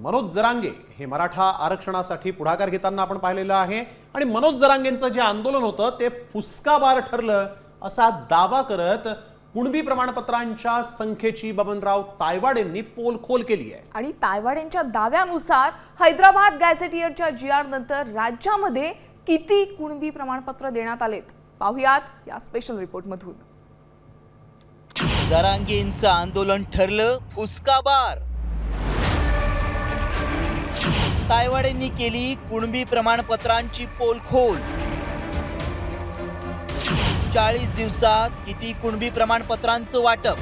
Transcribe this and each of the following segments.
मनोज जरांगे हे मराठा आरक्षणासाठी पुढाकार घेताना आपण पाहिलेलं आहे. आणि मनोज जरांगेंचं जे आंदोलन होतं ते फुसकाबार ठरलं असा दावा करत कुणबी प्रमाणपत्रांच्या संख्येची बबनराव तायवाडेंनी पोलखोल केली आहे. आणि तायवाडेंच्या दाव्यानुसार हैदराबाद गॅझेटियरच्या जी आर नंतर राज्यामध्ये किती कुणबी प्रमाणपत्र देण्यात आलेत? पाहुयात या स्पेशल रिपोर्टमधून जरांगेंचं आंदोलन ठरलं फुसकाबार. तायवाडेंनी केली कुणबी प्रमाणपत्रांची पोलखोल. चाळीस दिवसात किती कुणबी प्रमाणपत्रांचं वाटप?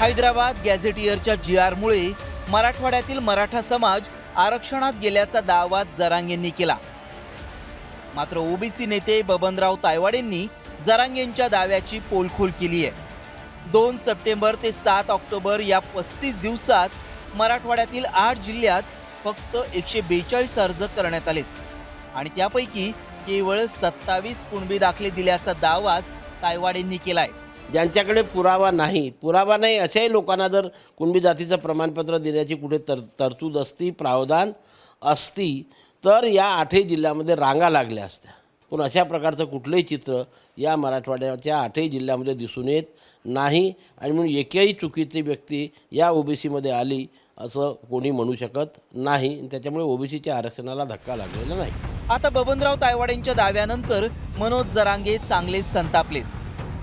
हैदराबाद गॅझेटियरच्या जी आरमुळे मराठवाड्यातील मराठा समाज आरक्षणात गेल्याचा दावा जरांगेंनी केला. मात्र ओबीसी नेते बबनराव तायवाडेंनी जरांगेंच्या दाव्याची पोलखोल केली आहे दोन सप्टेंबर ते सात ऑक्टोबर या पस्तीस दिवसात मराठवाड्यातील आठ जिल्ह्यात फक्त एकशे बेचाळीस अर्ज करण्यात आलेत. आणि त्यापैकी केवळ सत्तावीस कुणबी दाखले दिल्याचा दावाच तायवाडेंनी केलाय. ज्यांच्याकडे पुरावा नाही पुरावा नाही अशाही लोकांना जर कुणबी जातीचं प्रमाणपत्र देण्याची कुठे तर तरतूद असती प्रावधान असती तर या आठही जिल्ह्यामध्ये रांगा लागल्या असत्या. पण अशा प्रकारचं कुठलंही चित्र या मराठवाड्याच्या आठही जिल्ह्यामध्ये दिसून येत नाही. आणि म्हणून एकही चुकीची व्यक्ती या ओबीसीमध्ये आली असं कोणी म्हणू शकत नाही. त्याच्यामुळे ओबीसीच्या आरक्षणाला धक्का लागलेला नाही. आता बबनराव तायवाडेंच्या दाव्यानंतर मनोज जरांगे चांगले संतापलेत.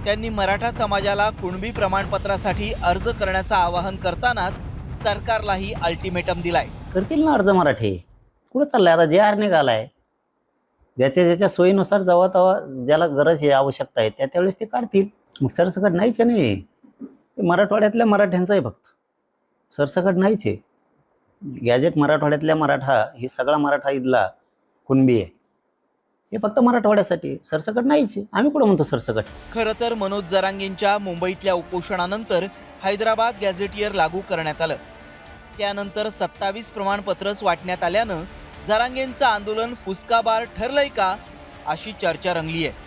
त्यांनी मराठा समाजाला कुणबी प्रमाणपत्रासाठी अर्ज करण्याचं आवाहन करतानाच सरकारलाही अल्टिमेटम दिलाय. करतील ना अर्ज मराठी? कुठं चाललंय? आता जे आर निघालाय ज्याच्या ज्याच्या सोयीनुसार जेव्हा तेव्हा ज्याला गरज आहे आवश्यकता आहे त्या त्यावेळेस ते काढतील. मग सरसकट नाहीच आहे नाही ते मराठवाड्यातल्या मराठ्यांचं आहे फक्त. सरसकट नाहीच आहे. गॅजेट मराठवाड्यातल्या मराठा हे सगळा मराठा इथला कुणबी आहे. हे फक्त मराठवाड्यासाठी सरसकट नाहीच आहे. आम्ही कुठं म्हणतो सरसकट? खरं तर मनोज जरांगेंच्या मुंबईतल्या उपोषणानंतर हैदराबाद गॅझेटियर लागू करण्यात आलं. त्यानंतर सत्तावीस प्रमाणपत्रच वाटण्यात आल्यानं जरांगेंचं आंदोलन फुसकाबार ठरलंय का अशी चर्चा रंगली आहे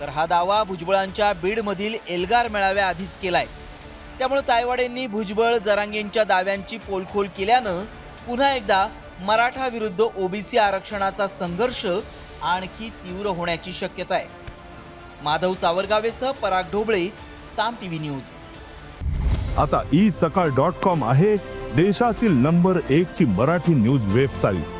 तर हा दावा भुजबळांच्या बीडमधील एल्गार मेळाव्या आधीच केलाय. त्यामुळे तायवाडेंनी भुजबळ जरांगेंच्या दाव्यांची पोलखोल केल्यानं पुन्हा एकदा मराठा विरुद्ध ओबीसी आरक्षणाचा संघर्ष आणखी तीव्र होण्याची शक्यता आहे. माधव सावरगावेसह पराग ढोबळे साम टीव्ही न्यूज. आता ई सकाळ डॉट कॉम आहे देशातील नंबर एक ची मराठी न्यूज वेबसाईट.